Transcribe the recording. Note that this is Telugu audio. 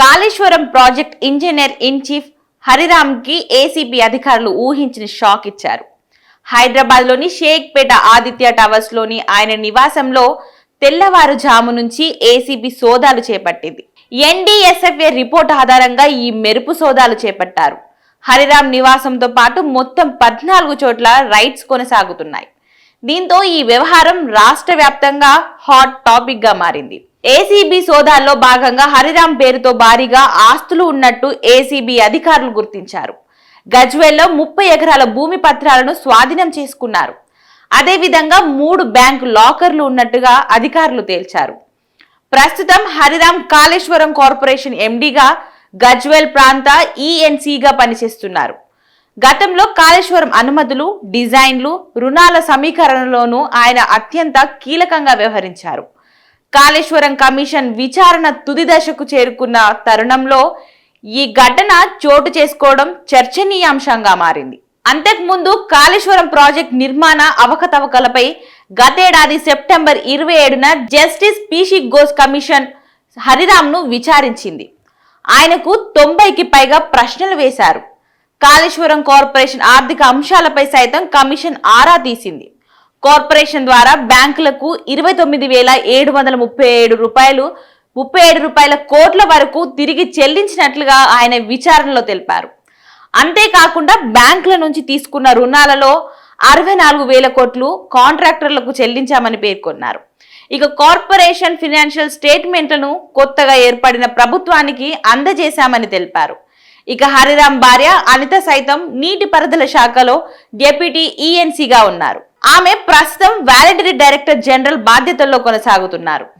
Kaleshwaram project engineer in chief హరిరామ్కి ACB అధికారులు ఊహించిన షాక్ ఇచ్చారు. హైదరాబాద్లోని షేక్పేట ఆదిత్య టవర్స్లోని ఆయన నివాసంలో తెల్లవారుజాము నుంచి ఏసీబీ సోదాలు చేపట్టింది. ఎన్డీఎస్ఎఫ్ఏ రిపోర్ట్ ఆధారంగా ఈ మెరుపు సోదాలు చేపట్టారు. హరిరామ్ నివాసంతో పాటు మొత్తం పద్నాలుగు చోట్ల రైడ్స్ కొనసాగుతున్నాయి. దీంతో ఈ వ్యవహారం రాష్ట్ర వ్యాప్తంగా హాట్ టాపిక్గా మారింది. ఏసీబీ సోదాల్లో భాగంగా హరిరామ్ పేరుతో భారీగా ఆస్తులు ఉన్నట్టు ఏసీబీ అధికారులు గుర్తించారు. గజ్వేల్లో ముప్పై ఎకరాల భూమి పత్రాలను స్వాధీనం చేసుకున్నారు. అదేవిధంగా మూడు బ్యాంకు లాకర్లు ఉన్నట్టుగా అధికారులు తేల్చారు. ప్రస్తుతం హరిరామ్ కాళేశ్వరం కార్పొరేషన్ ఎండీగా గజ్వేల్ ప్రాంత ఈఎన్సీగా పనిచేస్తున్నారు. గతంలో కాళేశ్వరం అనుమతులు డిజైన్లు రుణాల సమీకరణలోనూ ఆయన అత్యంత కీలకంగా వ్యవహరించారు. కాళేశ్వరం కమిషన్ విచారణ తుది దశకు చేరుకున్న తరుణంలో ఈ ఘటన చోటు చేసుకోవడం చర్చనీయాంశంగా మారింది. అంతకుముందు కాళేశ్వరం ప్రాజెక్ట్ నిర్మాణ అవకతవకలపై గతేడాది సెప్టెంబర్ ఇరవై ఏడున జస్టిస్ పీషి ఘోష్ కమిషన్ హరిరామ్ను విచారించింది. ఆయనకు తొంభైకి పైగా ప్రశ్నలు వేశారు. కాళేశ్వరం కార్పొరేషన్ ఆర్థిక అంశాలపై సైతం కమిషన్ ఆరా తీసింది. కార్పొరేషన్ ద్వారా బ్యాంకులకు ఇరవై తొమ్మిది వేల ఏడు వందల ముప్పై ఏడు రూపాయలు ముప్పై ఏడు రూపాయల కోట్ల వరకు తిరిగి చెల్లించినట్లుగా ఆయన విచారణలో తెలిపారు. అంతేకాకుండా బ్యాంకుల నుంచి తీసుకున్న రుణాలలో అరవై నాలుగు వేల కోట్లు కాంట్రాక్టర్లకు చెల్లించామని పేర్కొన్నారు. ఇక కార్పొరేషన్ ఫినాన్షియల్ స్టేట్మెంట్లను కొత్తగా ఏర్పడిన ప్రభుత్వానికి అందజేశామని తెలిపారు. ఇక హరిరామ్ భార్య అనిత సైతం నీటిపారుదల శాఖలో డెప్యూటీ ఈఎన్సీగా ఉన్నారు. ఆమె ప్రస్తుతం వాలంటరీ డైరెక్టర్ జనరల్ బాధ్యతల్లో కొనసాగుతున్నారు.